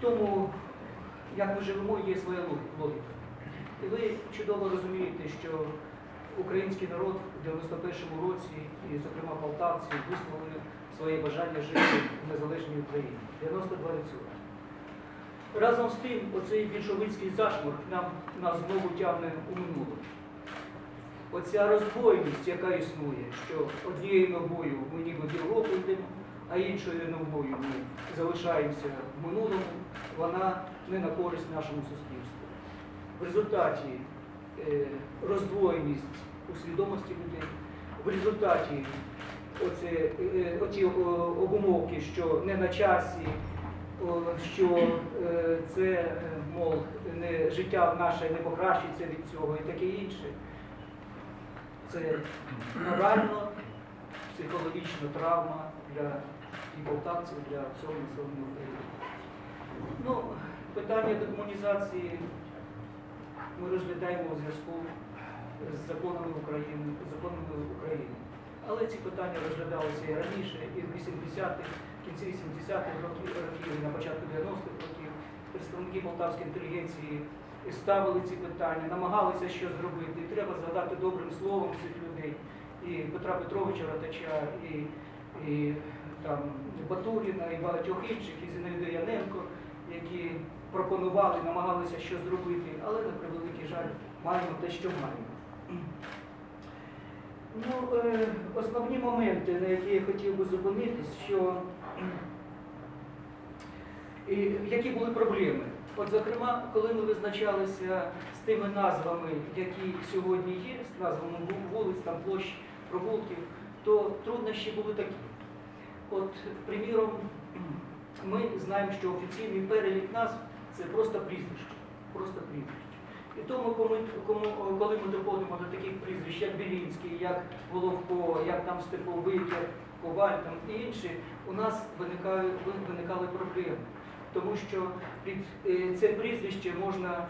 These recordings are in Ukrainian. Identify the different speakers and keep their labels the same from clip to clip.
Speaker 1: тому, як ми живемо, є своя логіка. І ви чудово розумієте, що український народ в 91-му році, і, зокрема, полтавці, висловили своє бажання жити в незалежній Україні. 92%. Разом з тим, оцей більшовицький зашморг нам, нас знову тягне у минуле. Оця розбойність, яка існує, що однією ногою ми ніби а іншою ногою ми залишаємося в минулому, вона не на користь нашому суспільству. В результаті е, роздвоєність у свідомості людей, в результаті оце, е, оті о, обумовки, що не на часі, що е, це, мов, не, життя наше не покращиться від цього і таке інше. Це морально, психологічна травма для і полтавців, для всього населення України. Ну, питання декомунізації ми розглядаємо у зв'язку з законами України, законами України. Але ці питання розглядалися і раніше, і в 80-х, в кінці 80-х років, років, на початку 90-х років представники полтавської інтелігенції ставили ці питання, намагалися щось зробити. І треба згадати добрим словом цих людей. І Петра Петровича Ратача, і, і там, Батуріна, і багатьох інших, і Зінаїда Яненко, які пропонували, намагалися щось зробити, але на превеликий жаль маємо те, що маємо. Ну, е, основні моменти, на які я хотів би зупинитись, що і які були проблеми. От, зокрема, коли ми визначалися з тими назвами, які сьогодні є, з назвами вулиць, там площ, провулків, то труднощі були такі. От, приміром, ми знаємо, що офіційний перелік назв це просто прізвище. Просто прізвище. І тому, коли, ми доходимо до таких прізвищ, як Білінський, як Головко, як там Степовик, як Коваль там, і інші, у нас виникають, виникали проблеми. Тому що під е, це прізвище можна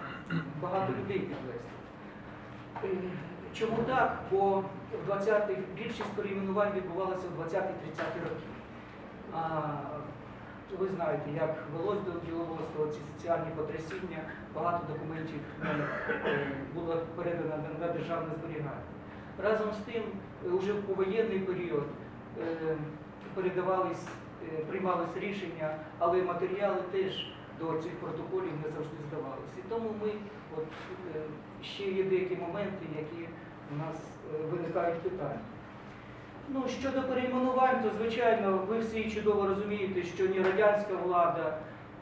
Speaker 1: багато людей підвести. Е, Чому так? Бо в 20-х більшість перейменувань відбувалася в 20-30-ті роки. Ви знаєте, як велось до діловодства ці соціальні потрясіння, багато документів е, було передано на- державне зберігання. Разом з тим, е, уже в повоєнний період е, передавались, е, приймались рішення, але матеріали теж до цих протоколів не завжди здавалися. І тому ми, от е, ще є деякі моменти, які у нас е, виникають питання. Ну, щодо перейменувань, то звичайно, ви всі чудово розумієте, що ні радянська влада,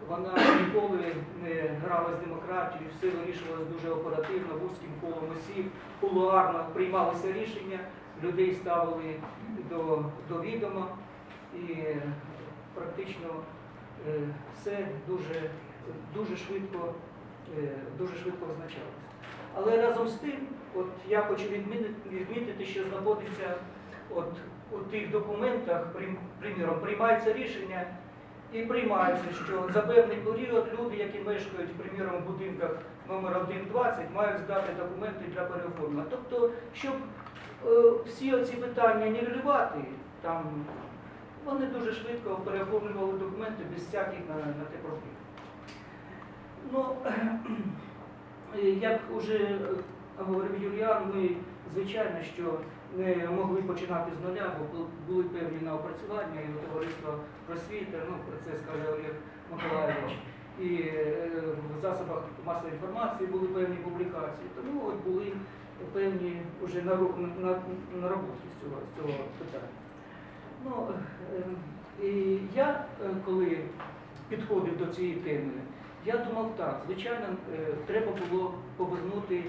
Speaker 1: вона ніколи не грала з демократією, все вирішувалось дуже оперативно, вузьким колом осіб, кулуарно приймалися рішення, людей ставили до, до відома і практично е, все дуже, дуже швидко, е, дуже швидко означалося. Але разом з тим, от я хочу відмітити, що знаходиться от у тих документах, приміром, приймається рішення і приймається, що за певний період люди, які мешкають, приміром, в будинках номер 1-20, мають здати документи для переоформлення. Тобто, щоб е, всі оці питання нівелювати, там вони дуже швидко переоформлювали документи без всяких на, на те проблем. Ну, е, як уже говорив Юліан, ми, звичайно, що не могли починати з нуля, бо були певні наопрацювання і у товариства просвіти, ну про це скаже Олег Миколаївич. І е, в засобах масової інформації були певні публікації. Тому от були певні вже нару- на, наработки з цього, з цього питання. Ну, е, і я, е, коли підходив до цієї теми, я думав так, звичайно, е, треба було повернути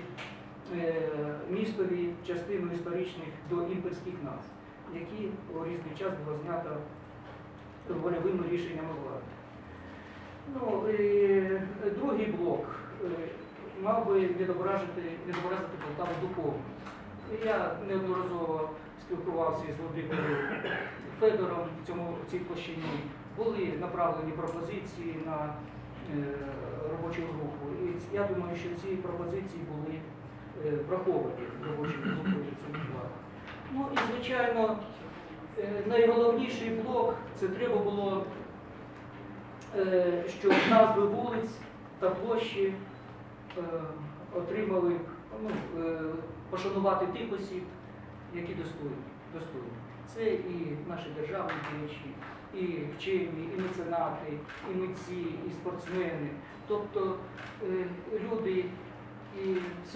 Speaker 1: містові частину історичних до імперських назв, які у різний час було знято вольовими рішеннями влади. Ну, і другий блок е, мав би відобразити, відобразити Полтаву духовно. Я неодноразово спілкувався із Володимиром Федором в цьому в цій площині. Були направлені пропозиції на е, робочу групу. І я думаю, що ці пропозиції були е, враховані робочою групою Централа. Ну і звичайно, е, найголовніший блок це треба було е, щоб назви вулиць та площі отримали ну, пошанувати тих осіб, які достойні. достойні. Це і наші державні діячі, і вчені, і меценати, і митці, і спортсмени, тобто люди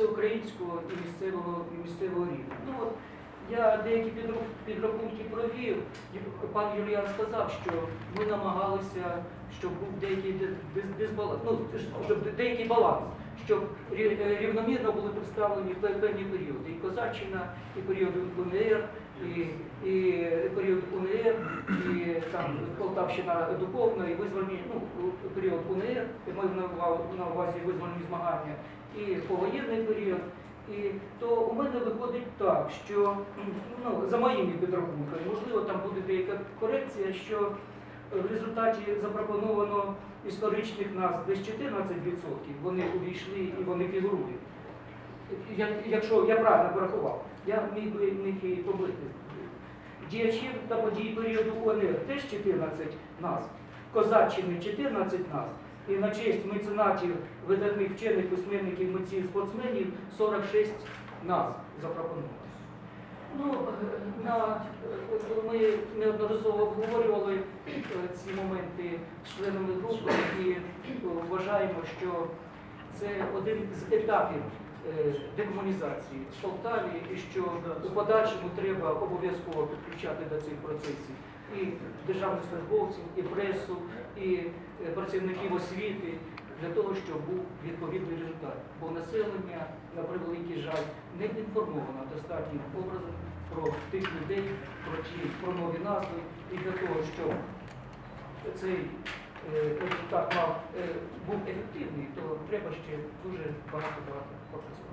Speaker 1: всеукраїнського і місцевого, і місцевого рівня. Ну, от, я деякі підрахунки провів. Пан Юліан сказав, що ми намагалися, щоб був деякий дис- дис- дисбаланс, ну, щоб деякий баланс, щоб е, рівномірно були представлені пе- певні періоди. І Козаччина, і період УНР, і, і період УНР, і там Полтавщина духовна, і визвольні, ну, період УНР, і ми на увазі визвольні змагання, і повоєнний період. І то у мене виходить так, що ну, за моїми підрахунками, можливо, там буде деяка корекція, що в результаті запропоновано історичних назв десь 14%, вони увійшли і вони фігурують. Якщо я правильно порахував, я міг би них і побити. Діячів та подій періоду УНР теж 14 назв, Козаччини 14 назв. І на честь меценатів, видатних вчених, письменників, митців, спортсменів 46 назв запропоновано. Ну, е, на, е, ми неодноразово обговорювали е, ці моменти членами групи і вважаємо, що це один з етапів декомунізації в Полтаві, і що у подальшому треба обов'язково підключати до цих процесів і державних службовців, і пресу, і працівників освіти для того, щоб був відповідний результат. Бо населення, на превеликий жаль, не інформовано достатнім образом про тих людей, про ті про нові назви, і для того, щоб цей е, результат мав, е, був ефективний, то треба ще дуже багато багато попрацювати.